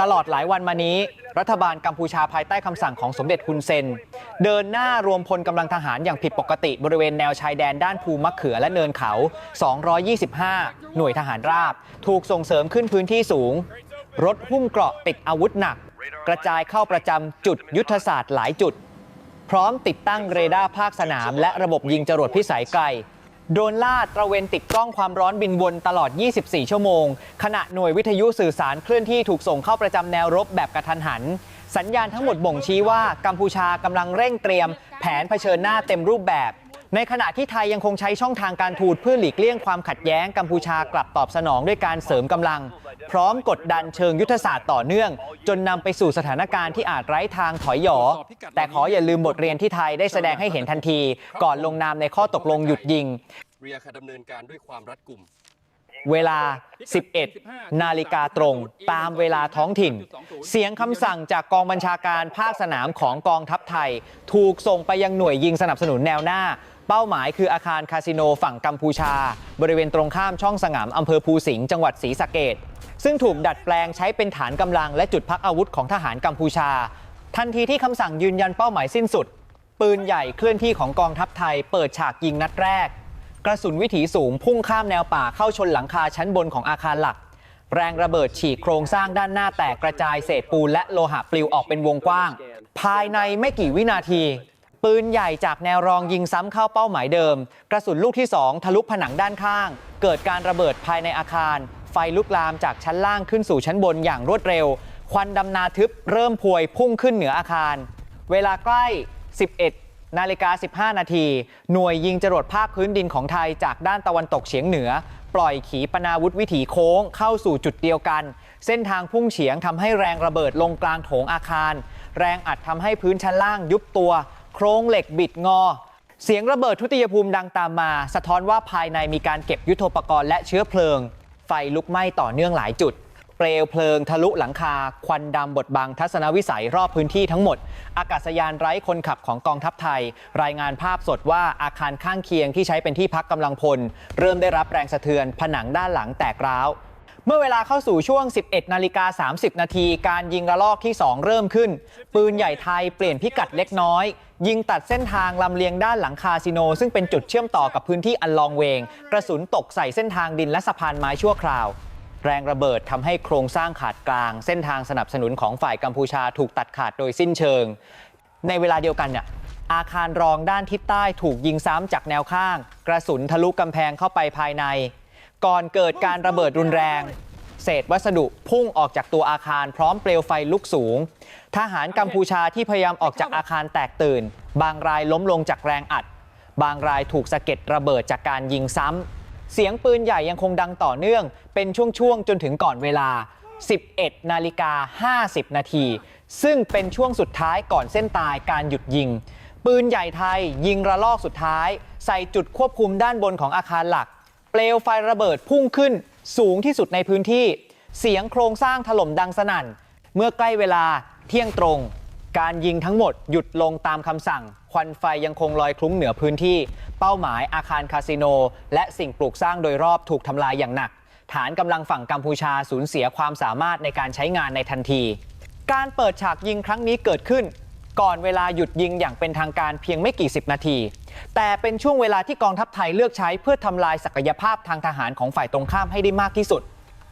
ตลอดหลายวันมานี้ รัฐบาลกัมพูชาภายใต้คำสั่งของสมเด็จฮุนเซน เดินหน้ารวมพลกำลังทหารอย่างผิดปกติบริเวณแนวชายแดนด้านภูมะเขือและเนินเขา 225 หน่วยทหารราบ ถูกส่งเสริมขึ้นพื้นที่สูง รถหุ้มเกราะติดอาวุธหนัก กระจายเข้าประจำจุดยุทธศาสตร์หลายจุด พร้อมติดตั้งเรดาร์ภาคสนาม และระบบยิงจรวดพิสัยไกล โดนล่าตระเวนติดกล้องความร้อนบินวนตลอด 24 ชั่วโมง ขณะหน่วยวิทยุสื่อสารเคลื่อนที่ถูกส่งเข้าประจำแนวรบแบบกระทันหัน สัญญาณทั้งหมดบ่งชี้ว่ากัมพูชากำลังเร่งเตรียม แผนเผชิญหน้าเต็มรูปแบบ ในขณะที่ไทยยังคงใช้ช่องทางการทูตเพื่อหลีกเลี่ยงความขัดแย้งกัมพูชากลับตอบสนองด้วยการเสริมกำลัง พร้อมกดดันเชิงยุทธศาสตร์ต่อเนื่อง จนนำไปสู่สถานการณ์ที่อาจไร้ทางถอยหยอ แต่ขออย่าลืมบทเรียนที่ไทยได้แสดงให้เห็นทันที ก่อนลงนามในข้อตกลงหยุดยิงเรียค่ะดำเนินการด้วยความรัดกุมเวลา 11 นาฬิกาตรง ตามเวลาท้องถิ่น เสียงคำสั่งจากกองบัญชาการภาคสนามของกองทัพไทย ถูกส่งไปยังหน่วยยิงสนับสนุนแนวหน้า เป้าหมายคืออาคารคาสิโนฝั่งกัมพูชา บริเวณตรงข้ามช่องสงามอำเภอภูสิงห์จังหวัดศรีสะเกดซึ่งถูกดัดแปลงใช้เป็นฐานกำลังและจุดพักอาวุธของทหารกัมพูชา ทันทีที่คำสั่งยืนยันเป้าหมายสิ้นสุด ปืนใหญ่เคลื่อนที่ของกองทัพไทย เปิดฉากยิงนัดแรก กระสุนวิถีสูงพุ่งข้ามแนวป่าเข้าชนหลังคาชั้นบนของอาคารหลัก แรงระเบิดฉีกโครงสร้างด้านหน้าแตกกระจายเศษปูนและโลหะปลิวออกเป็นวงกว้าง ภายในไม่กี่วินาที ปืนใหญ่จากแนวรองยิงซ้ำเข้าเป้าหมายเดิม กระสุนลูกที่ 2 ทะลุผนังด้านข้าง เกิดการระเบิดภายในอาคาร ไฟลุกลามจากชั้นล่างขึ้นสู่ชั้นบนอย่างรวดเร็ว ควันดำนาทึบเริ่มพวยพุ่งขึ้นเหนืออาคาร เวลาใกล้ 11 นาฬิกา 15 นาที หน่วยยิงจรวดภาคพื้นดินของไทยจากด้านตะวันตกเฉียงเหนือ ปล่อยขีปนาวุธวิถีโค้งเข้าสู่จุดเดียวกัน เส้นทางพุ่งเฉียงทำให้แรงระเบิดลงกลางโถงอาคาร แรงอัดทำให้พื้นชั้นล่างยุบตัว ครงเหล็กบิดงอ เสียงระเบิดทุติยภูมิดังตามมา สะท้อนว่าภายในมีการเก็บยุทโธปกรณ์และเชื้อเพลิง ไฟลุกไหม้ต่อเนื่องหลายจุด เปลวเพลิงทะลุหลังคา ควันดำบดบังทัศนวิสัยรอบพื้นที่ทั้งหมด อากาศยานไร้คนขับของกองทัพไทย รายงานภาพสดว่าอาคารข้างเคียงที่ใช้เป็นที่พักกำลังพล เริ่มได้รับแรงสะเทือน ผนังด้านหลังแตกร้าว เมื่อเวลาเข้าสู่ช่วง 11 นาฬิกา 30 นาที การยิงระลอกที่ 2 เริ่มขึ้น ปืนใหญ่ไทยเปลี่ยนพิกัดเล็กน้อย ยิงตัดเส้นทางลำเลียงด้านหลังคาสิโน ซึ่งเป็นจุดเชื่อมต่อกับพื้นที่อันลองเวง กระสุนตกใส่เส้นทางดินและสะพานไม้ชั่วคราว แรงระเบิดทำให้โครงสร้างขาดกลาง เส้นทางสนับสนุนของฝ่ายกัมพูชาถูกตัดขาดโดยสิ้นเชิง ในเวลาเดียวกันเนี่ยอาคารรองด้านทิศใต้ถูกยิงซ้ำจากแนวข้าง กระสุนทะลุกำแพงเข้าไปภายใน ก่อนเกิดการระเบิดรุนแรง เศษวัสดุพุ่งออกจากตัวอาคารพร้อมเปลวไฟลุกสูง ทหารกัมพูชาที่พยายามออกจากอาคารแตกตื่น บางรายล้มลงจากแรงอัด บางรายถูกสะเก็ดระเบิดจากการยิงซ้ำเสียงปืนใหญ่ยังคงดังต่อเนื่อง เป็นช่วงๆจนถึงก่อนเวลา 11 นาฬิกา 50 นาที ซึ่งเป็นช่วงสุดท้ายก่อนเส้นตายการหยุดยิง ปืนใหญ่ไทยยิงระลอกสุดท้าย ใส่จุดควบคุมด้านบนของอาคารหลัก เปลวไฟระเบิดพุ่งขึ้นสูงที่สุดในพื้นที่ เสียงโครงสร้างถล่มดังสนั่น เมื่อใกล้เวลาเที่ยงตรง การยิงทั้งหมดหยุดลงตามคำสั่ง ควันไฟยังคงลอยคลุ้งเหนือพื้นที่ เป้าหมายอาคารคาสิโน และสิ่งปลูกสร้างโดยรอบถูกทำลายอย่างหนัก ฐานกำลังฝั่งกัมพูชาสูญเสียความสามารถในการใช้งานในทันที การเปิดฉากยิงครั้งนี้เกิดขึ้น ก่อนเวลาหยุดยิงอย่างเป็นทางการเพียงไม่กี่สิบนาที แต่เป็นช่วงเวลาที่กองทัพไทยเลือกใช้เพื่อทำลายศักยภาพทางทหารของฝ่ายตรงข้ามให้ได้มากที่สุด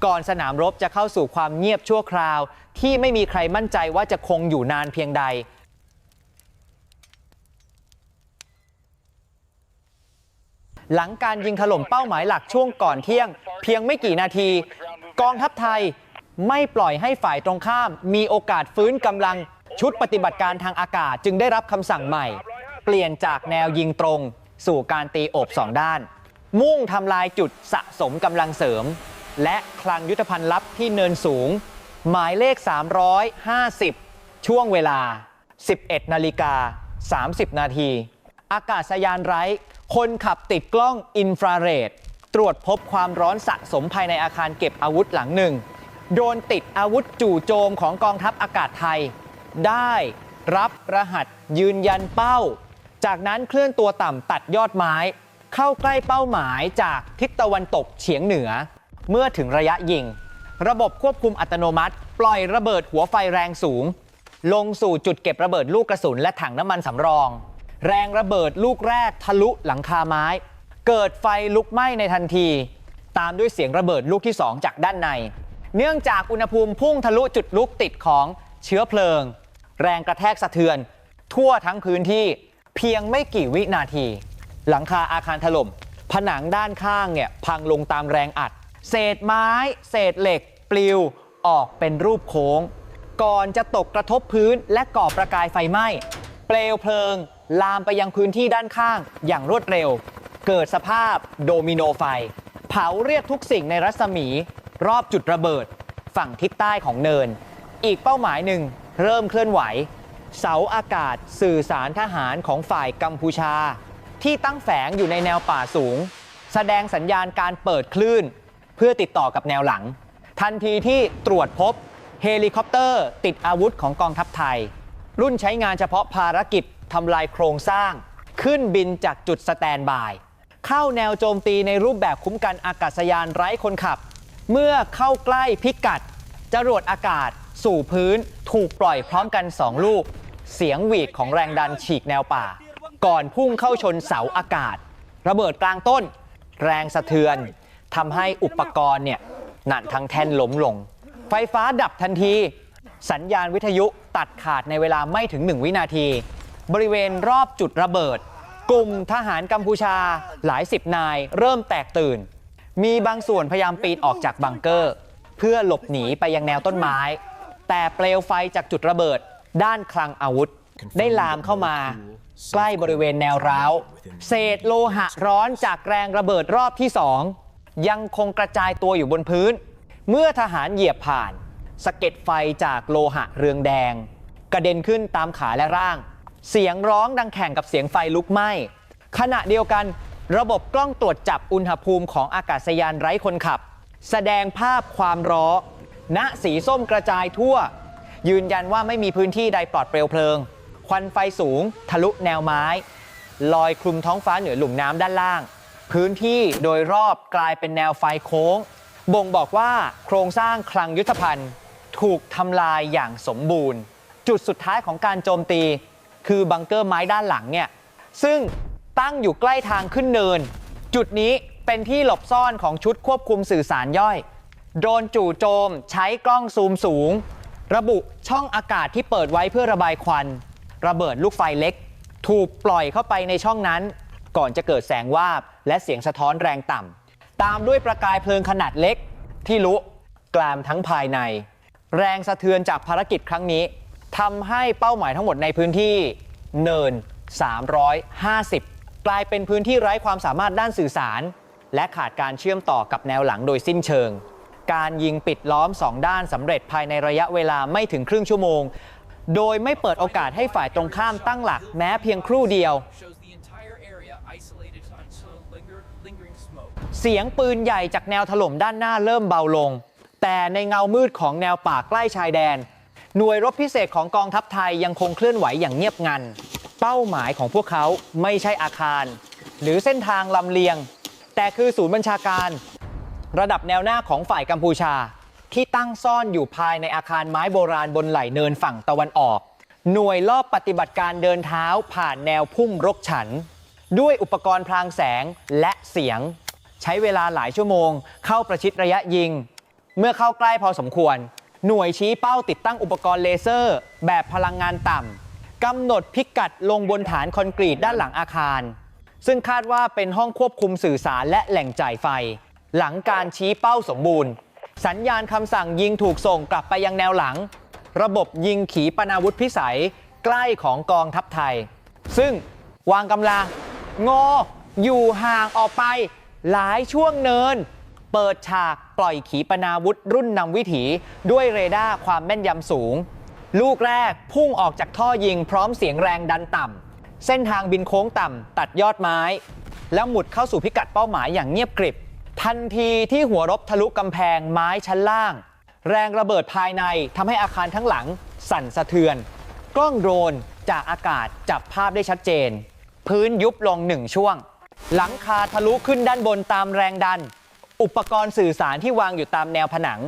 ก่อนสนามรบจะเข้าสู่ความเงียบชั่วคราว ที่ไม่มีใครมั่นใจว่าจะคงอยู่นานเพียงใด หลังการยิงถล่มเป้าหมายหลักช่วงก่อนเที่ยง เพียงไม่กี่นาที กองทัพไทยไม่ปล่อยให้ฝ่ายตรงข้าม มีโอกาสฟื้นกำลัง ชุดปฏิบัติการทางอากาศจึงได้รับคำสั่งใหม่ เปลี่ยนจากแนวยิงตรง สู่การตีโอบสองด้าน มุ่งทำลายจุดสะสมกำลังเสริม และคลังยุทธภัณฑ์ลับที่เนินสูง หมายเลข 350 ช่วงเวลา 11 นาฬิกา 30 นาทีอากาศยานไร้ คนขับติดกล้องอินฟราเรดตรวจพบความร้อนสะสมภายในอาคารเก็บอาวุธหลังหนึ่ง โดนติดอาวุธจู่โจมของกองทัพอากาศไทย ได้รับรหัสยืนยันเป้า จากนั้นเคลื่อนตัวต่ำตัดยอดไม้ เข้าใกล้เป้าหมายจากทิศตะวันตกเฉียงเหนือ เมื่อถึงระยะยิง ระบบควบคุมอัตโนมัติ ปล่อยระเบิดหัวไฟแรงสูง ลงสู่จุดเก็บระเบิดลูกกระสุนและถังน้ำมันสำรอง แรงระเบิดลูกแรกทะลุหลังคาไม้ เกิดไฟลุกไหม้ในทันที ตามด้วยเสียงระเบิดลูกที่2จากด้านใน เนื่องจากอุณหภูมิพุ่งทะลุจุดลุกติดของเชื้อเพลิง แรงกระแทกสะเทือน ทั่วทั้งพื้นที่เพียงไม่กี่วินาที หลังคาอาคารถล่ม ผนังด้านข้างเนี่ยพังลงตามแรงอัด เศษไม้ เศษเหล็ก ปลิวออกเป็นรูปโค้ง ก่อนจะตกกระทบพื้นและก่อประกายไฟไหม้ เปลวเพลิง ลามไปยังพื้นที่ด้านข้างอย่างรวดเร็ว เกิดสภาพโดมิโนไฟ เผาเรียกทุกสิ่งในรัศมี รอบจุดระเบิด ฝั่งทิศใต้ของเนิน อีกเป้าหมายหนึ่ง เริ่มเคลื่อนไหว เสาอากาศสื่อสารทหารของฝ่ายกัมพูชา ที่ตั้งแฝงอยู่ในแนวป่าสูง แสดงสัญญาณการเปิดคลื่น เพื่อติดต่อกับแนวหลัง ทันทีที่ตรวจพบเฮลิคอปเตอร์ ติดอาวุธของกองทัพไทย รุ่นใช้งานเฉพาะภารกิจทำลายโครงสร้าง ขึ้นบินจากจุดสแตนบาย เข้าแนวโจมตีในรูปแบบคุ้มกันอากาศยานไร้คนขับ เมื่อเข้าใกล้พิกัดจรวดอากาศ สู่พื้นถูกปล่อยพร้อมกัน 2 ลูก เสียงหวีดของแรงดันฉีกแนวป่า ก่อนพุ่งเข้าชนเสาอากาศ ระเบิดกลางต้น แรงสะเทือนทำให้อุปกรณ์เนี่ยหนันทั้งแท่นล้มลง ไฟฟ้าดับทันที สัญญาณวิทยุตัดขาดในเวลาไม่ถึง 1 วินาที บริเวณรอบจุดระเบิด กลุ่มทหารกัมพูชาหลายสิบนายเริ่มแตกตื่น มีบางส่วนพยายามปีนออกจากบังเกอร์ เพื่อหลบหนีไปยังแนวต้นไม้ แต่เปลวไฟจากจุดระเบิด ด้านคลังอาวุธ ได้ลามเข้ามา ใกล้บริเวณแนวร้าว เศษโลหะร้อนจากแรงระเบิดรอบที่สองยังคงกระจายตัวอยู่บนพื้น เมื่อทหารเหยียบผ่านสะเก็ดไฟจากโลหะเรืองแดง กระเด็นขึ้นตามขาและร่าง เสียงร้องดังแข่งกับเสียงไฟลุกไหม้ขณะเดียวกัน ระบบกล้องตรวจจับอุณหภูมิของอากาศยานไร้คนขับ แสดงภาพความร้อน ณสีส้มกระจายทั่ว ยืนยันว่าไม่มีพื้นที่ใดปลอดเปลวเพลิง ควันไฟสูง ทะลุแนวไม้ ลอยคลุมท้องฟ้าเหนือหลุมน้ำด้านล่าง พื้นที่โดยรอบกลายเป็นแนวไฟโค้ง บ่งบอกว่าโครงสร้างคลังยุทธภัณฑ์ถูกทำลายอย่างสมบูรณ์ จุดสุดท้ายของการโจมตี คือบังเกอร์ไม้ด้านหลังเนี่ยซึ่งตั้งอยู่ใกล้ทางขึ้นเนิน จุดนี้เป็นที่หลบซ่อนของชุดควบคุมสื่อสารย่อย โดนจู่โจมใช้กล้องซูมสูง ระบุช่องอากาศที่เปิดไว้เพื่อระบายควัน ระเบิดลูกไฟเล็ก ถูกปล่อยเข้าไปในช่องนั้น ก่อนจะเกิดแสงวาบ และเสียงสะท้อนแรงต่ำตามด้วยประกายเพลิงขนาดเล็ก ที่ลุกลามทั้งภายใน แรงสะเทือนจากภารกิจครั้งนี้ทำให้เป้าหมายทั้งหมดในพื้นที่เนิน 350 กลายเป็นพื้นที่ไร้ความสามารถด้านสื่อสาร และขาดการเชื่อมต่อกับแนวหลังโดยสิ้นเชิง การยิงปิดล้อมสองด้านสำเร็จภายในระยะเวลาไม่ถึงครึ่งชั่วโมง โดยไม่เปิดโอกาสให้ฝ่ายตรงข้ามตั้งหลักแม้เพียงครู่เดียว เสียงปืนใหญ่จากแนวถล่มด้านหน้าเริ่มเบาลง แต่ในเงามืดของแนวป่าใกล้ชายแดน หน่วยรบพิเศษของกองทัพไทยยังคงเคลื่อนไหวอย่างเงียบงัน เป้าหมายของพวกเขาไม่ใช่อาคาร หรือเส้นทางลำเลียง แต่คือศูนย์บัญชาการ ระดับแนวหน้าของฝ่ายกัมพูชา ที่ตั้งซ่อนอยู่ภายในอาคารไม้โบราณบนไหล่เนินฝั่งตะวันออก หน่วยรอบปฏิบัติการเดินเท้าผ่านแนวพุ่มรกฉัน ด้วยอุปกรณ์พรางแสงและเสียง ใช้เวลาหลายชั่วโมง เข้าประชิดระยะยิง เมื่อเข้าใกล้พอสมควร หน่วยชี้เป้าติดตั้งอุปกรณ์เลเซอร์ แบบพลังงานต่ำกำหนดพิกัดลงบนฐานคอนกรีตด้านหลังอาคาร ซึ่งคาดว่าเป็นห้องควบคุมสื่อสารและแหล่งจ่ายไฟ หลังการชี้เป้าสมบูรณ์ สัญญาณคำสั่งยิงถูกส่งกลับไปยังแนวหลัง ระบบยิงขีปนาวุธพิสัยใกล้ของกองทัพไทย ซึ่งวางกำลังงออยู่ห่างออกไปหลายช่วงเนิน เปิดฉากปล่อยขีปนาวุธรุ่นนำวิถี ด้วยเรดาร์ความแม่นยำสูง ลูกแรกพุ่งออกจากท่อยิงพร้อมเสียงแรงดันต่ำเส้นทางบินโค้งต่ำตัดยอดไม้ แล้วหมุดเข้าสู่พิกัดเป้าหมายอย่างเงียบกริบ ทันทีที่หัวรบทะลุกำแพงไม้ชั้นล่าง แรงระเบิดภายในทำให้อาคารทั้งหลัง สั่นสะเทือน กล้องโดรนจากอากาศจับภาพได้ชัดเจน พื้นยุบลงหนึ่งช่วง หลังคาทะลุขึ้นด้านบนตามแรงดัน อุปกรณ์สื่อสารที่วางอยู่ตามแนวผนัง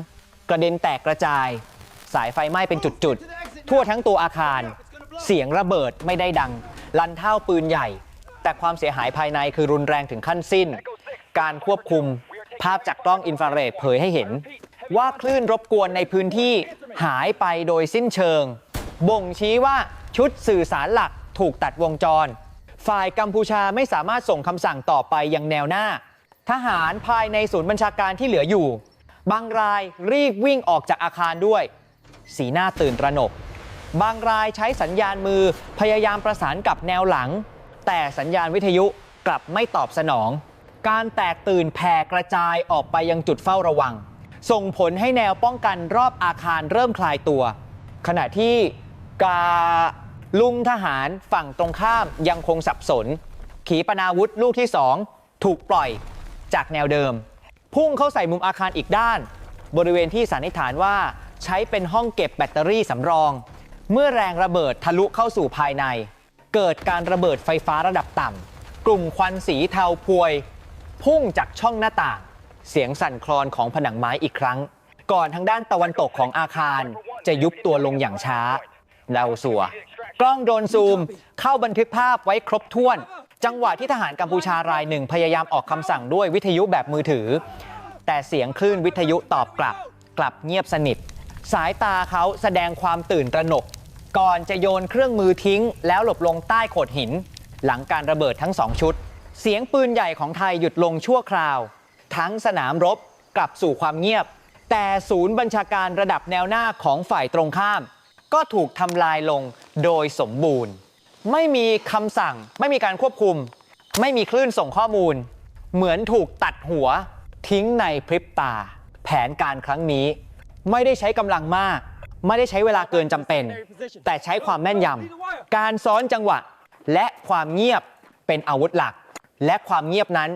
กระเด็นแตกกระจาย สายไฟไหม้เป็นจุดๆ ทั่วทั้งตัวอาคาร เสียงระเบิดไม่ได้ดัง ลันเท่าปืนใหญ่ แต่ความเสียหายภายในคือรุนแรงถึงขั้นสิ้น การควบคุมภาพจากกล้องอินฟราเรดเผยให้เห็น ว่าคลื่นรบกวนในพื้นที่หายไปโดยสิ้นเชิง บ่งชี้ว่าชุดสื่อสารหลักถูกตัดวงจร ฝ่ายกัมพูชาไม่สามารถส่งคำสั่งต่อไปยังแนวหน้า ทหารภายในศูนย์บัญชาการที่เหลืออยู่ บางรายรีบวิ่งออกจากอาคารด้วย สีหน้าตื่นตระหนก บางรายใช้สัญญาณมือพยายามประสานกับแนวหลัง แต่สัญญาณวิทยุกลับไม่ตอบสนอง การแตกตื่นแผ่กระจายออกไปยังจุดเฝ้าระวัง ส่งผลให้แนวป้องกันรอบอาคารเริ่มคลายตัว ขณะที่กาลุงทหารฝั่งตรงข้ามยังคงสับสน ขีปนาวุธลูกที่สองถูกปล่อยจากแนวเดิม พุ่งเข้าใส่มุมอาคารอีกด้าน บริเวณที่สันนิษฐานว่าใช้เป็นห้องเก็บแบตเตอรี่สำรอง เมื่อแรงระเบิดทะลุเข้าสู่ภายใน เกิดการระเบิดไฟฟ้าระดับต่ำกลุ่มควันสีเทาพวย พุ่งจากช่องหน้าต่าง เสียงสั่นคลอนของผนังไม้อีกครั้ง ก่อนทางด้านตะวันตกของอาคารจะยุบตัวลงอย่างช้าเดาสัว กล้องโดนซูม เข้าบันทึกภาพไว้ครบถ้วน จังหวะที่ทหารกัมพูชารายหนึ่งพยายามออกคำสั่งด้วยวิทยุแบบมือถือ แต่เสียงคลื่นวิทยุตอบกลับ กลับเงียบสนิท สายตาเขาแสดงความตื่นตระหนก ก่อนจะโยนเครื่องมือทิ้ง แล้วหลบลงใต้โขดหิน หลังการระเบิดทั้งสองชุด เสียงปืนใหญ่ของไทยหยุดลงชั่วคราว ทั้งสนามรบกลับสู่ความเงียบ แต่ศูนย์บัญชาการระดับแนวหน้าของฝ่ายตรงข้าม ก็ถูกทำลายลงโดยสมบูรณ์ ไม่มีคำสั่ง ไม่มีการควบคุม ไม่มีคลื่นส่งข้อมูล เหมือนถูกตัดหัว ทิ้งในพริบตา แผนการครั้งนี้ ไม่ได้ใช้กำลังมาก ไม่ได้ใช้เวลาเกินจำเป็น แต่ใช้ความแม่นยำการซ้อนจังหวะ และความเงียบเป็นอาวุธหลัก และความเงียบนั้น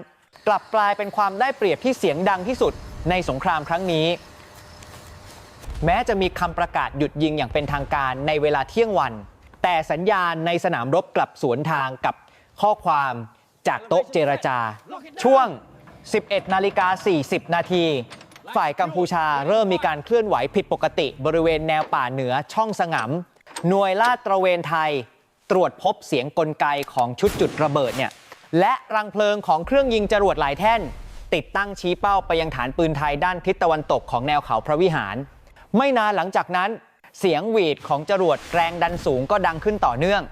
กลับกลายเป็นความได้เปรียบที่เสียงดังที่สุดในสงครามครั้งนี้ แม้จะมีคำประกาศหยุดยิงอย่างเป็นทางการในเวลาเที่ยงวัน แต่สัญญาณในสนามรบกลับสวนทางกับข้อความจากโต๊ะเจรจา ช่วง 11 นาฬิกา 40 นาทีฝ่ายกัมพูชาเริ่มมีการเคลื่อนไหวผิดปกติ บริเวณแนวป่าเหนือช่องสงำหน่วยลาดตระเวนไทย ตรวจพบเสียงกลไกของชุดจุดระเบิดเนี่ย และรังเพลิงของเครื่องยิงจรวดหลายแท่น ติดตั้งชี้เป้าไปยังฐานปืนไทยด้านทิศตะวันตกของแนวเขาพระวิหาร ไม่นานหลังจากนั้น เสียงหวีดของจรวดแรงดันสูงก็ดังขึ้นต่อเนื่อง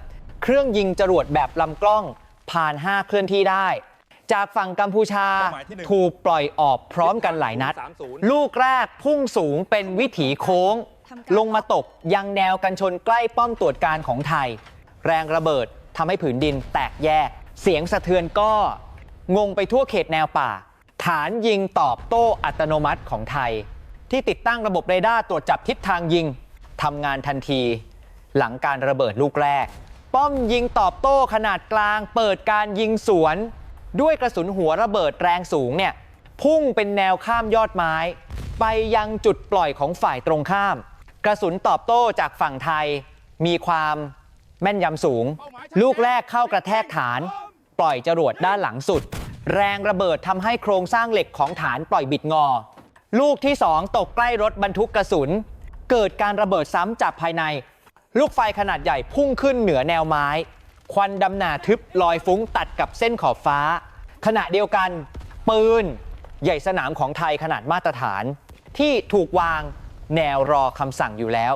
เครื่องยิงจรวดแบบลำกล้องผ่าน 5 เคลื่อนที่ได้ จากฝั่งกัมพูชาถูกปล่อยออกพร้อมกันหลายนัด ลูกแรกพุ่งสูงเป็นวิถีโค้ง ลงมาตกยังแนวกันชนใกล้ป้อมตรวจการของไทย แรงระเบิดทำให้ผืนดินแตกแยก เสียงสะเทือนก็งงไปทั่วเขตแนวป่า ฐานยิงตอบโต้อัตโนมัติของไทย ที่ติดตั้งระบบเรดาร์ตรวจจับทิศทางยิงทำงานทันทีหลังการระเบิดลูกแรก ป้อมยิงตอบโต้ขนาดกลาง เปิดการยิงสวน ด้วยกระสุนหัวระเบิดแรงสูงเนี่ยพุ่งเป็นแนวข้ามยอดไม้ ไปยังจุดปล่อยของฝ่ายตรงข้าม กระสุนตอบโต้จากฝั่งไทยมีความแม่นยำสูง ลูกแรกเข้ากระแทกฐาน ปล่อยจรวดด้านหลังสุด แรงระเบิดทำให้โครงสร้างเหล็กของฐานปล่อยบิดงอ ลูกที่2ตกใกล้รถบรรทุกกระสุน เกิดการระเบิดซ้ำจากภายใน ลูกไฟขนาดใหญ่พุ่งขึ้นเหนือแนวไม้ ควันดำหนาทึบลอยฟุ้งตัดกับเส้นขอบฟ้า ขณะเดียวกัน ปืน ใหญ่สนามของไทยขนาดมาตรฐาน ที่ถูกวางแนวรอคำสั่งอยู่แล้ว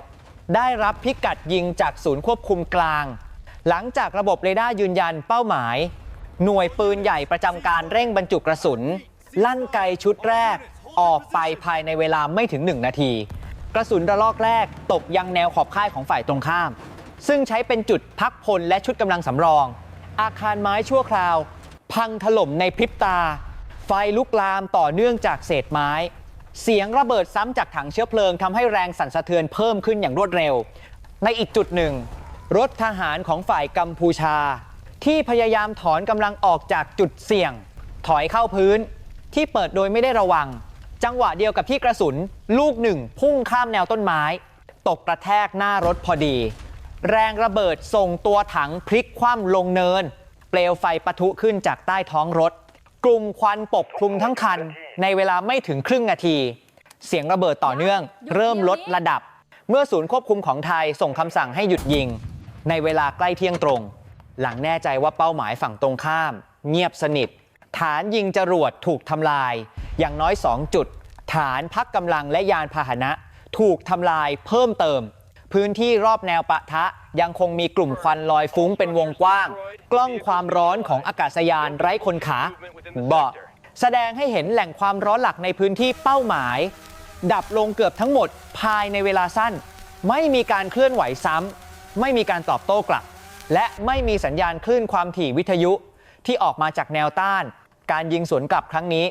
ได้รับพิกัดยิงจากศูนย์ควบคุมกลาง หลังจากระบบเรดาร์ยืนยันเป้าหมาย หน่วยปืนใหญ่ประจำการเร่งบรรจุกระสุน ลั่นไกชุดแรกออกไปภายในเวลาไม่ถึง 1 นาที กระสุนระลอกแรกตกยังแนวขอบค่ายของฝ่ายตรงข้าม ซึ่งใช้เป็นจุดพักพลและชุดกำลังสำรอง อาคารไม้ชั่วคราว พังถล่มในพริบตา ไฟลุกลามต่อเนื่องจากเศษไม้ เสียงระเบิดซ้ำจากถังเชื้อเพลิงทำให้แรงสั่นสะเทือนเพิ่มขึ้นอย่างรวดเร็ว ในอีกจุดหนึ่ง รถทหารของฝ่ายกัมพูชา ที่พยายามถอนกำลังออกจากจุดเสี่ยง ถอยเข้าพื้น ที่เปิดโดยไม่ได้ระวัง จังหวะเดียวกับที่กระสุน ลูกหนึ่งพุ่งข้ามแนวต้นไม้ ตกกระแทกหน้ารถพอดี แรงระเบิดส่งตัวถังพลิกคว่ำลงเนิน เปลวไฟปะทุขึ้นจากใต้ท้องรถ กลุ่มควันปกคลุมทั้งคัน ในเวลาไม่ถึงครึ่งนาที เสียงระเบิดต่อเนื่อง เริ่มลดระดับ เมื่อศูนย์ควบคุมของไทยส่งคำสั่งให้หยุดยิง ในเวลาใกล้เที่ยงตรง หลังแน่ใจว่าเป้าหมายฝั่งตรงข้าม เงียบสนิท ฐานยิงจรวดถูกทำลาย อย่างน้อย 2 จุด ฐานพักกำลังและยานพาหนะ ถูกทำลายเพิ่มเติม พื้นที่รอบแนวปะทะยังคงมีกลุ่มควันลอยฟุ้งเป็นวงกว้าง กล้องความร้อนของอากาศยานไร้คนขาเบาะแสดงให้เห็นแหล่งความร้อนหลักในพื้นที่เป้าหมาย ดับลงเกือบทั้งหมดภายในเวลาสั้น ไม่มีการเคลื่อนไหวซ้ำไม่มีการตอบโต้กลับ และไม่มีสัญญาณคลื่นความถี่วิทยุที่ออกมาจากแนวต้าน การยิงสวนกลับครั้งนี้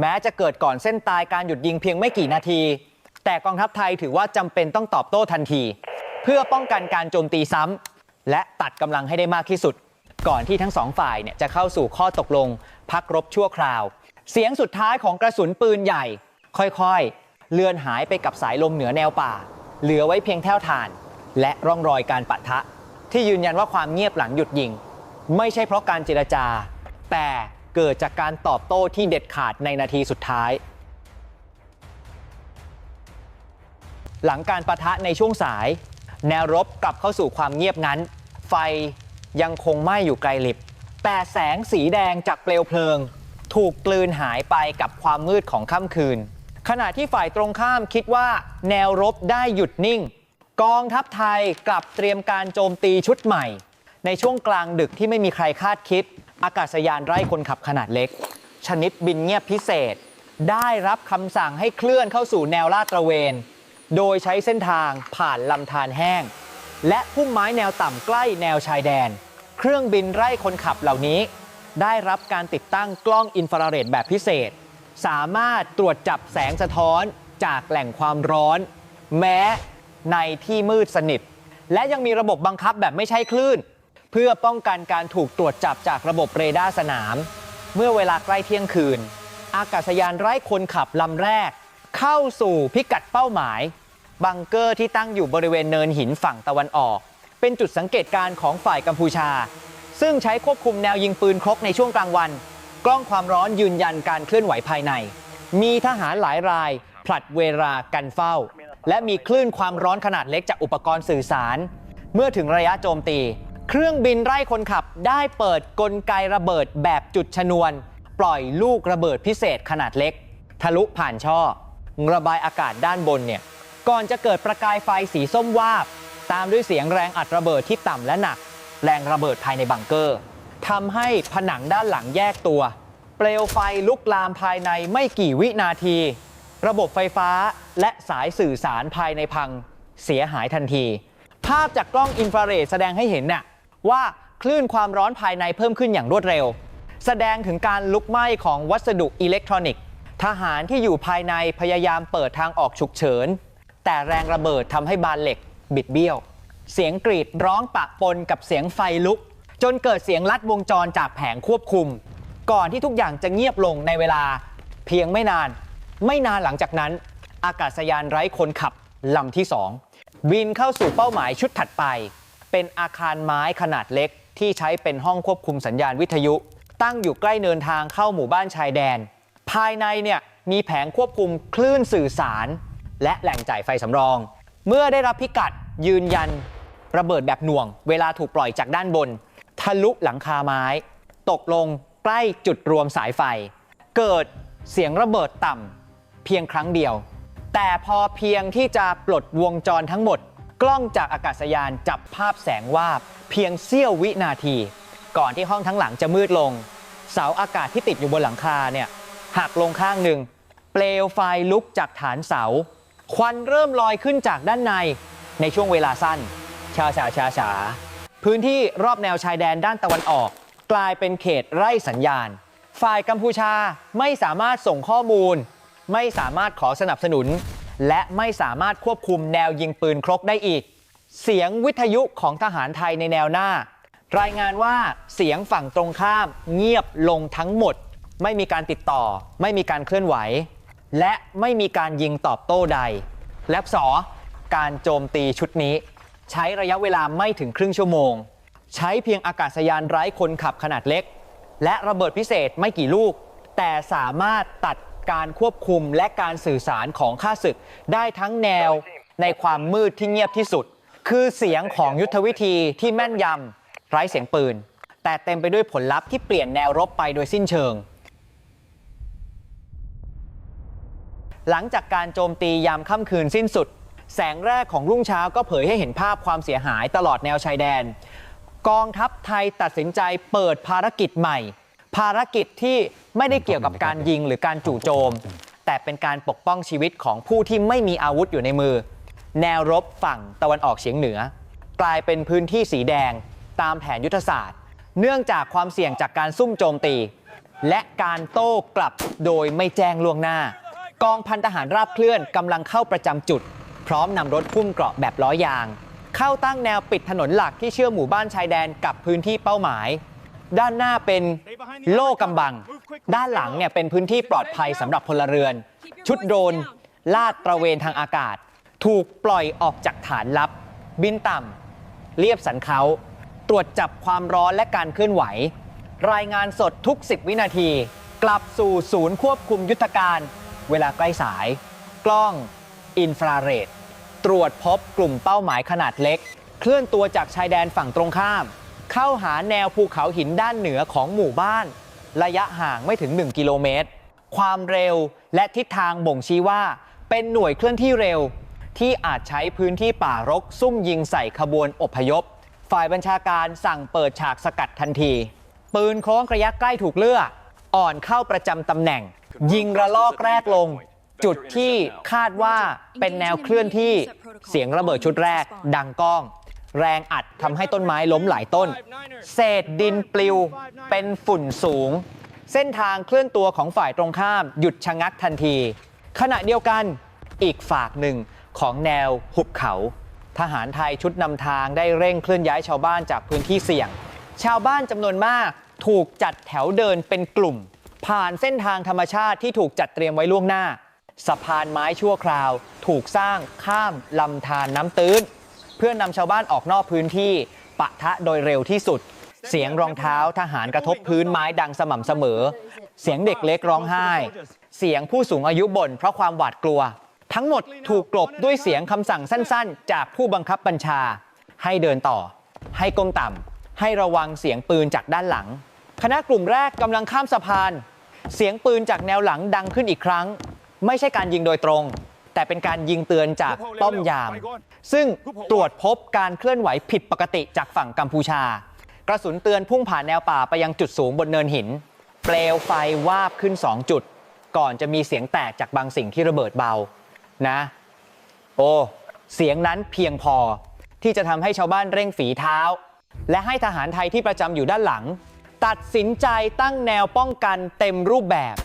แม้จะเกิดก่อนเส้นตายการหยุดยิงเพียงไม่กี่นาที แต่กองทัพไทยถือว่าจำเป็นต้องตอบโต้ทันที เพื่อป้องกันการโจมตีซ้ำและตัดกำลังให้ได้มากที่สุด ก่อนที่ทั้งสองฝ่ายเนี่ยจะเข้าสู่ข้อตกลง พักรบชั่วคราว เสียงสุดท้ายของกระสุนปืนใหญ่ ค่อยๆ เลือนหายไปกับสายลมเหนือแนวป่า เหลือไว้เพียงแท่วถ่าน และร่องรอยการปะทะ ที่ยืนยันว่าความเงียบหลังหยุดยิง ไม่ใช่เพราะการเจรจา แต่เกิดจากการตอบโต้ที่เด็ดขาดในนาทีสุดท้าย หลังการประทะในช่วงสาย แนวรบกลับเข้าสู่ความเงียบงั้น ไฟยังคงไหม้อยู่ไกลลิบ แต่แสงสีแดงจากเปลวเพลิง ถูกกลืนหายไปกับความมืดของค่ำคืน ขณะที่ฝ่ายตรงข้ามคิดว่า แนวรบได้หยุดนิ่ง กองทัพไทยกลับเตรียมการโจมตีชุดใหม่ ในช่วงกลางดึกที่ไม่มีใครคาดคิด อากาศยานไร้คนขับขนาดเล็ก ชนิดบินเงียบพิเศษ ได้รับคำสั่งให้เคลื่อนเข้าสู่แนวลาดตระเวน โดยใช้เส้นทางผ่านลำธารแห้ง และพุ่มไม้แนวต่ำใกล้แนวชายแดน เครื่องบินไร่คนขับเหล่านี้ ได้รับการติดตั้งกล้องอินฟราเรดแบบพิเศษ สามารถตรวจจับแสงสะท้อนจากแหล่งความร้อน แม้ ในที่มืดสนิท และยังมีระบบบังคับแบบไม่ใช่คลื่น เพื่อป้องกันการถูกตรวจจับจากระบบเรดาร์สนาม เมื่อเวลาใกล้เที่ยงคืน อากาศยานไร้คนขับลำแรก เข้าสู่พิกัดเป้าหมาย บังเกอร์ที่ตั้งอยู่บริเวณเนินหินฝั่งตะวันออก เป็นจุดสังเกตการณ์ของฝ่ายกัมพูชา ซึ่งใช้ควบคุมแนวยิงปืนครบในช่วงกลางวัน กล้องความร้อนยืนยันการเคลื่อนไหวภายใน มีทหารหลายรายผลัดเวลากันเฝ้า และมีคลื่นความร้อนขนาดเล็กจากอุปกรณ์สื่อสาร เมื่อถึงระยะโจมตี เครื่องบินไร้คนขับได้เปิดกลไกระเบิดแบบจุดชนวน ปล่อยลูกระเบิดพิเศษขนาดเล็ก ทะลุผ่านช่อ ระบายอากาศด้านบนเนี่ยก่อนจะเกิดประกายไฟสีส้มวาบ ตามด้วยเสียงแรงอัดระเบิดที่ต่ำและหนัก แรงระเบิดภายในบังเกอร์ทำให้ผนังด้านหลังแยกตัว เปลวไฟลุกลามภายในไม่กี่วินาที ระบบไฟฟ้าและสายสื่อสารภายในพังเสียหายทันที ภาพจากกล้องอินฟราเรดแสดงให้เห็นน่ะว่าคลื่นความร้อนภายในเพิ่มขึ้นอย่างรวดเร็ว แสดงถึงการลุกไหม้ของวัสดุอิเล็กทรอนิกส์ ทหารที่อยู่ภายในพยายามเปิดทางออกฉุกเฉิน แต่แรงระเบิดทำให้บานเหล็ก บิดเบี้ยว เสียงกรีดร้องปะปนกับเสียงไฟลุก จนเกิดเสียงลัดวงจรจากแผงควบคุม ก่อนที่ทุกอย่างจะเงียบลงในเวลาเพียงไม่นาน ไม่นานหลังจากนั้น อากาศยานไร้คนขับลำที่ 2 บินเข้าสู่เป้าหมายชุดถัดไป เป็นอาคารไม้ขนาดเล็ก ที่ใช้เป็นห้องควบคุมสัญญาณวิทยุ ตั้งอยู่ใกล้เนินทางเข้าหมู่บ้านชายแดน ภายในเนี่ยมีแผงควบคุมคลื่นสื่อสาร และแหล่งจ่ายไฟสำรอง เมื่อได้รับพิกัดยืนยันระเบิดแบบหน่วง เวลาถูกปล่อยจากด้านบน ทะลุหลังคาไม้ ตกลงใกล้จุดรวมสายไฟ เกิดเสียงระเบิดต่ำ เพียงครั้งเดียว แต่พอเพียงที่จะปลดวงจรทั้งหมด กล้องจากอากาศยานจับภาพแสงวาบ เพียงเสี้ยววินาที ก่อนที่ห้องทั้งหลังจะมืดลง เสาอากาศที่ติดอยู่บนหลังคาเนี่ยหักลงข้างหนึ่งเปลวไฟลุกจากฐานเสา ควันเริ่มลอยขึ้นจากด้านในในช่วงเวลาสั้น ชาชาชาชาพื้นที่รอบแนวชายแดนด้านตะวันออก กลายเป็นเขตไร่สัญญาณ ฝ่ายกัมพูชาไม่สามารถส่งข้อมูล ไม่สามารถขอสนับสนุน และไม่สามารถควบคุมแนวยิงปืนครกได้อีก เสียงวิทยุของทหารไทยในแนวหน้า รายงานว่าเสียงฝั่งตรงข้ามเงียบลงทั้งหมด ไม่มีการติดต่อ ไม่มีการเคลื่อนไหว และไม่มีการยิงตอบโต้ใด และสอการโจมตีชุดนี้ ใช้ระยะเวลาไม่ถึงครึ่งชั่วโมง ใช้เพียงอากาศยานไร้คนขับขนาดเล็ก และระเบิดพิเศษไม่กี่ลูก แต่สามารถตัด การควบคุมและการสื่อสารของข้าศึก ได้ทั้งแนวในความมืดที่เงียบที่สุด คือเสียงของยุทธวิธีที่แม่นยำไร้เสียงปืน แต่เต็มไปด้วยผลลัพธ์ที่เปลี่ยนแนวรบไปโดยสิ้นเชิง หลังจากการโจมตียามค่ำคืนสิ้นสุด แสงแรกของรุ่งเช้าก็เผยให้เห็นภาพความเสียหายตลอดแนวชายแดน กองทัพไทยตัดสินใจเปิดภารกิจใหม่ ภารกิจที่ไม่ได้เกี่ยวกับการยิงหรือการจู่โจม แต่เป็นการปกป้องชีวิตของผู้ที่ไม่มีอาวุธอยู่ในมือ แนวรบฝั่งตะวันออกเฉียงเหนือ กลายเป็นพื้นที่สีแดงตามแผนยุทธศาสตร์ เนื่องจากความเสี่ยงจากการซุ่มโจมตี และการโต้กลับโดยไม่แจ้งล่วงหน้า กองพันทหารราบเคลื่อนกำลังเข้าประจำจุด พร้อมนำรถพุ่มเกราะแบบล้อยาง เข้าตั้งแนวปิดถนนหลักที่เชื่อมหมู่บ้านชายแดนกับพื้นที่เป้าหมาย ด้านหน้าเป็นโล่กำบัง ด้านหลังเนี่ยเป็นพื้นที่ปลอดภัยสำหรับพลเรือน ชุดโดรนลาดตระเวนทางอากาศ ถูกปล่อยออกจากฐานลับ บินต่ำเรียบสันเขา ตรวจจับความร้อนและการเคลื่อนไหว รายงานสดทุก 10 วินาที กลับสู่ศูนย์ควบคุมยุทธการ เวลาใกล้สาย กล้อง อินฟราเรด ตรวจพบกลุ่มเป้าหมายขนาดเล็ก เคลื่อนตัวจากชายแดนฝั่งตรงข้าม เข้าหาแนวภูเขาหินด้านเหนือของหมู่บ้าน ระยะห่างไม่ถึง 1 กิโลเมตร ความเร็วและทิศทางบ่งชี้ว่า เป็นหน่วยเคลื่อนที่เร็ว ที่อาจใช้พื้นที่ป่ารก ซุ่มยิงใส่ขบวนอพยพ ฝ่ายบัญชาการสั่งเปิดฉากสกัดทันที ปืนโค้งระยะใกล้ถูกเลือกอ่อนเข้าประจำตำแหน่ง ยิงระลอกแรกลง จุดที่คาดว่าเป็นแนวเคลื่อนที่เสียงระเบิดชุดแรกดังก้อง แรงอัดทำให้ต้นไม้ล้มหลายต้น เศษดินปลิวเป็นฝุ่นสูง เส้นทางเคลื่อนตัวของฝ่ายตรงข้ามหยุดชะงักทันที ขณะเดียวกันอีกฝากหนึ่งของแนวหุบเขา ทหารไทยชุดนำทางได้เร่งเคลื่อนย้ายชาวบ้านจากพื้นที่เสี่ยง ชาวบ้านจำนวนมากถูกจัดแถวเดินเป็นกลุ่ม ผ่านเส้นทางธรรมชาติที่ถูกจัดเตรียมไว้ล่วงหน้า สะพานไม้ชั่วคราว ถูกสร้างข้ามลำธารน้ำตื้น เพื่อนำชาวบ้านออกนอกพื้นที่ปะทะโดยเร็วที่สุด เสียงรองเท้าทหารกระทบพื้นไม้ดังสม่ำเสมอ เสียงเด็กเล็กร้องไห้ เสียงผู้สูงอายุบ่นเพราะความหวาดกลัว ทั้งหมดถูกกลบด้วยเสียงคำสั่งสั้น ๆ จากผู้บังคับบัญชา ให้เดินต่อ ให้ก้มต่ำให้ระวังเสียงปืนจากด้านหลัง คณะกลุ่มแรกกำลังข้ามสะพาน เสียงปืนจากแนวหลังดังขึ้นอีกครั้ง ไม่ใช่การยิงโดยตรง แต่เป็นการยิงเตือนจากป้อมยาม ซึ่งตรวจพบการเคลื่อนไหวผิดปกติจากฝั่งกัมพูชา กระสุนเตือนพุ่งผ่านแนวป่าไปยังจุดสูงบนเนินหิน เปลวไฟวาบขึ้น 2 จุด ก่อนจะมีเสียงแตกจากบางสิ่งที่ระเบิดเบานะ โอ้เสียงนั้นเพียงพอที่จะทำให้ชาวบ้านเร่งฝีเท้า และให้ทหารไทยที่ประจำอยู่ด้านหลัง ตัดสินใจตั้งแนวป้องกันเต็มรูปแบบ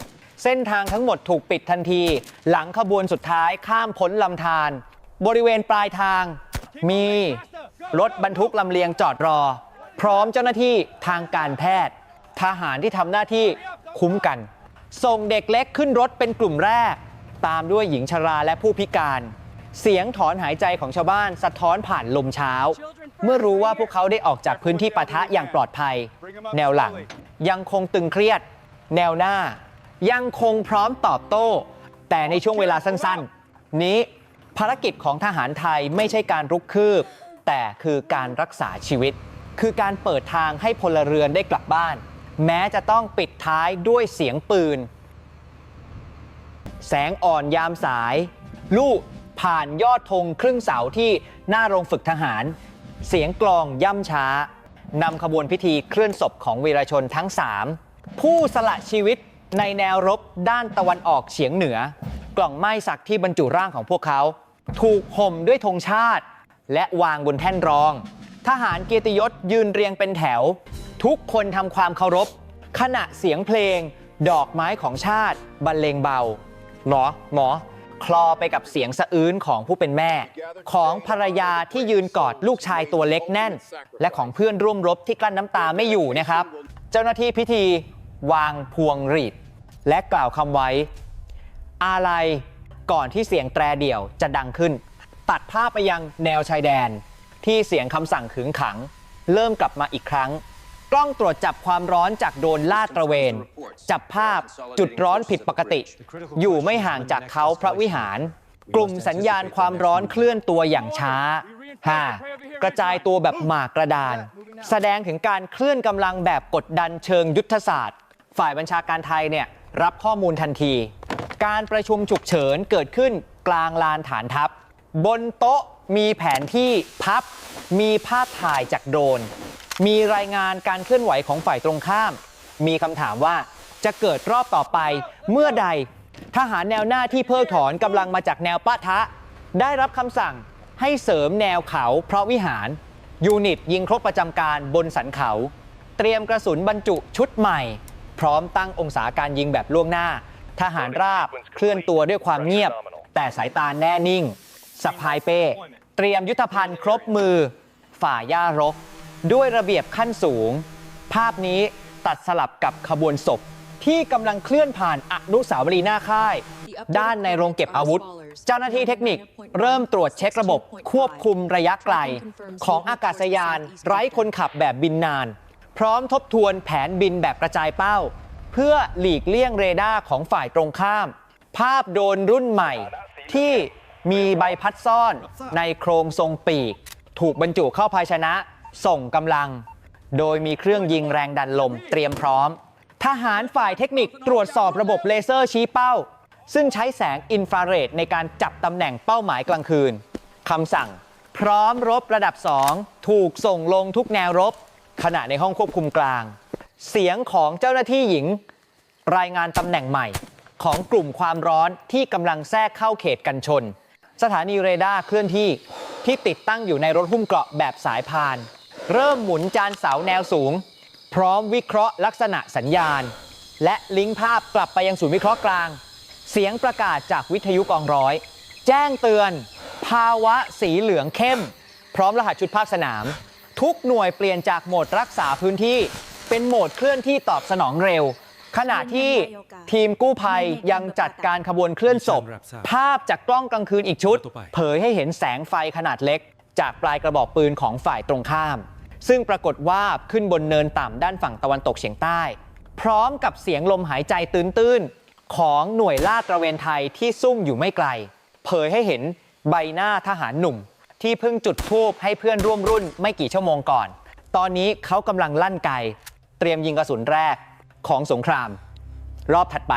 เส้นทางทั้งหมดถูกปิดทันที หลังขบวนสุดท้ายข้ามพ้นลำธารบริเวณปลายทางมีรถบรรทุกลำเลียงจอดรอ พร้อมเจ้าหน้าที่ทางการแพทย์ ทหารที่ทำหน้าที่คุ้มกัน ส่งเด็กเล็กขึ้นรถเป็นกลุ่มแรก ตามด้วยหญิงชราและผู้พิการ เสียงถอนหายใจของชาวบ้านสะท้อนผ่านลมเช้า เมื่อรู้ว่าพวกเขาได้ออกจากพื้นที่ปะทะอย่างปลอดภัย แนวหลังยังคงตึงเครียด แนวหน้า ยังคงพร้อมตอบโต้ แต่ในช่วงเวลาสั้นๆ นี้ภารกิจของทหารไทยไม่ใช่การรุกคืบ แต่คือการรักษาชีวิต คือการเปิดทางให้พลเรือนได้กลับบ้าน แม้จะต้องปิดท้ายด้วยเสียงปืน แสงอ่อนยามสาย ลูกผ่านยอดธงครึ่งเสาที่หน้าโรงฝึกทหาร เสียงกลองย่ำช้านำขบวนพิธีเคลื่อนศพของวีรชนทั้ง 3 ผู้สละชีวิต ในแนวรบด้านตะวันออกเฉียงเหนือ กล่องไม้สักที่บรรจุร่างของพวกเขา ถูกห่มด้วยธงชาติ และวางบนแท่นรอง ทหารเกียรติยศยืนเรียงเป็นแถว ทุกคนทำความเคารพ ขณะเสียงเพลง ดอกไม้ของชาติบรรเลงเบาหมอหมอ คลอไปกับเสียงสะอื้นของผู้เป็นแม่ ของภรรยาที่ยืนกอดลูกชายตัวเล็กแน่น และของเพื่อนร่วมรบที่กลั้นน้ำตาไม่อยู่นะครับ เจ้าหน้าที่พิธี วางพวงหรีด และกล่าวคำไว้อาลัยก่อนที่เสียงแตรเดี่ยวจะดังขึ้น ตัดภาพไปยังแนวชายแดน ที่เสียงคำสั่งขึงขัง เริ่มกลับมาอีกครั้ง กล้องตรวจจับความร้อนจากโดนลาดตระเวน จับภาพจุดร้อนผิดปกติ อยู่ไม่ห่างจากเขาพระวิหาร กลุ่มสัญญาณความร้อนเคลื่อนตัวอย่างช้าฮ่ากระจายตัวแบบหมากกระดาน แสดงถึงการเคลื่อนกำลังแบบกดดันเชิงยุทธศาสตร์ ฝ่ายบัญชาการไทยเนี่ยรับข้อมูลทันที การประชุมฉุกเฉินเกิดขึ้นกลางลานฐานทัพ บนโต๊ะมีแผนที่พับ มีภาพถ่ายจากโดรนมีรายงานการเคลื่อนไหวของฝ่ายตรงข้าม มีคำถามว่าจะเกิดรอบต่อไปเมื่อใดทหารแนวหน้าที่เพิกถอนกำลังมาจากแนวปะทะ ได้รับคำสั่งให้เสริมแนวเขาเพราะวิหาร ยูนิตยิงครบประจำการบนสันเขา เตรียมกระสุนบรรจุชุดใหม่ พร้อมตั้งองศาการยิงแบบล่วงหน้า ทหารราบเคลื่อนตัวด้วยความเงียบ แต่สายตาแน่นิ่งสะพายเป้ เตรียมยุทธภัณฑ์ครบมือ ฝ่าย่ารก ด้วยระเบียบขั้นสูง ภาพนี้ตัดสลับกับขบวนศพที่กำลังเคลื่อนผ่านอนุสาวรีย์หน้าค่าย ด้านในโรงเก็บอาวุธ เจ้าหน้าที่เทคนิคเริ่มตรวจเช็คระบบควบคุมระยะไกล ของอากาศยานไร้คนขับแบบบินนาน พร้อมทบทวนแผนบินแบบกระจายเป้า เพื่อหลีกเลี่ยงเรดาร์ของฝ่ายตรงข้าม ภาพโดรนรุ่นใหม่ที่มีใบพัดซ่อนในโครงทรงปีก ถูกบรรจุเข้าภาชนะส่งกำลัง โดยมีเครื่องยิงแรงดันลมเตรียมพร้อม ทหารฝ่ายเทคนิคตรวจสอบระบบเลเซอร์ชี้เป้า ซึ่งใช้แสงอินฟราเรดในการจับตำแหน่งเป้าหมายกลางคืนคำสั่ง พร้อมรบระดับ 2 ถูกส่งลงทุกแนวรบ ขณะในห้องควบคุมกลาง เสียงของเจ้าหน้าที่หญิง รายงานตำแหน่งใหม่ ของกลุ่มความร้อนที่กำลังแทรกเข้าเขตกันชน สถานีเรดาร์เคลื่อนที่ที่ติดตั้งอยู่ในรถหุ้มเกราะแบบสายพาน เริ่มหมุนจานเสาแนวสูง พร้อมวิเคราะห์ลักษณะสัญญาณ และลิงก์ภาพกลับไปยังศูนย์วิเคราะห์กลาง เสียงประกาศจากวิทยุกองร้อย แจ้งเตือน ภาวะสีเหลืองเข้ม พร้อมรหัสชุดภาคสนาม ทุกหน่วยเปลี่ยนจากโหมดรักษาพื้นที่ เป็นโหมดเคลื่อนที่ตอบสนองเร็ว ขณะที่ทีมกู้ภัยยังจัดการขบวนเคลื่อนศพ ภาพจากกล้องกลางคืนอีกชุด เผยให้เห็นแสงไฟขนาดเล็ก จากปลายกระบอกปืนของฝ่ายตรงข้าม ซึ่งปรากฏว่าขึ้นบนเนินต่ำด้านฝั่งตะวันตกเฉียงใต้ พร้อมกับเสียงลมหายใจตื้นๆของหน่วยลาดตระเวนไทยที่ซุ่มอยู่ไม่ไกล เผยให้เห็นใบหน้าทหารหนุ่ม ที่เพิ่งจุดธูปให้เพื่อนร่วมรุ่นไม่กี่ชั่วโมงก่อน ตอนนี้เขากำลังลั่นไกเตรียมยิงกระสุนแรกของสงคราม รอบถัดไป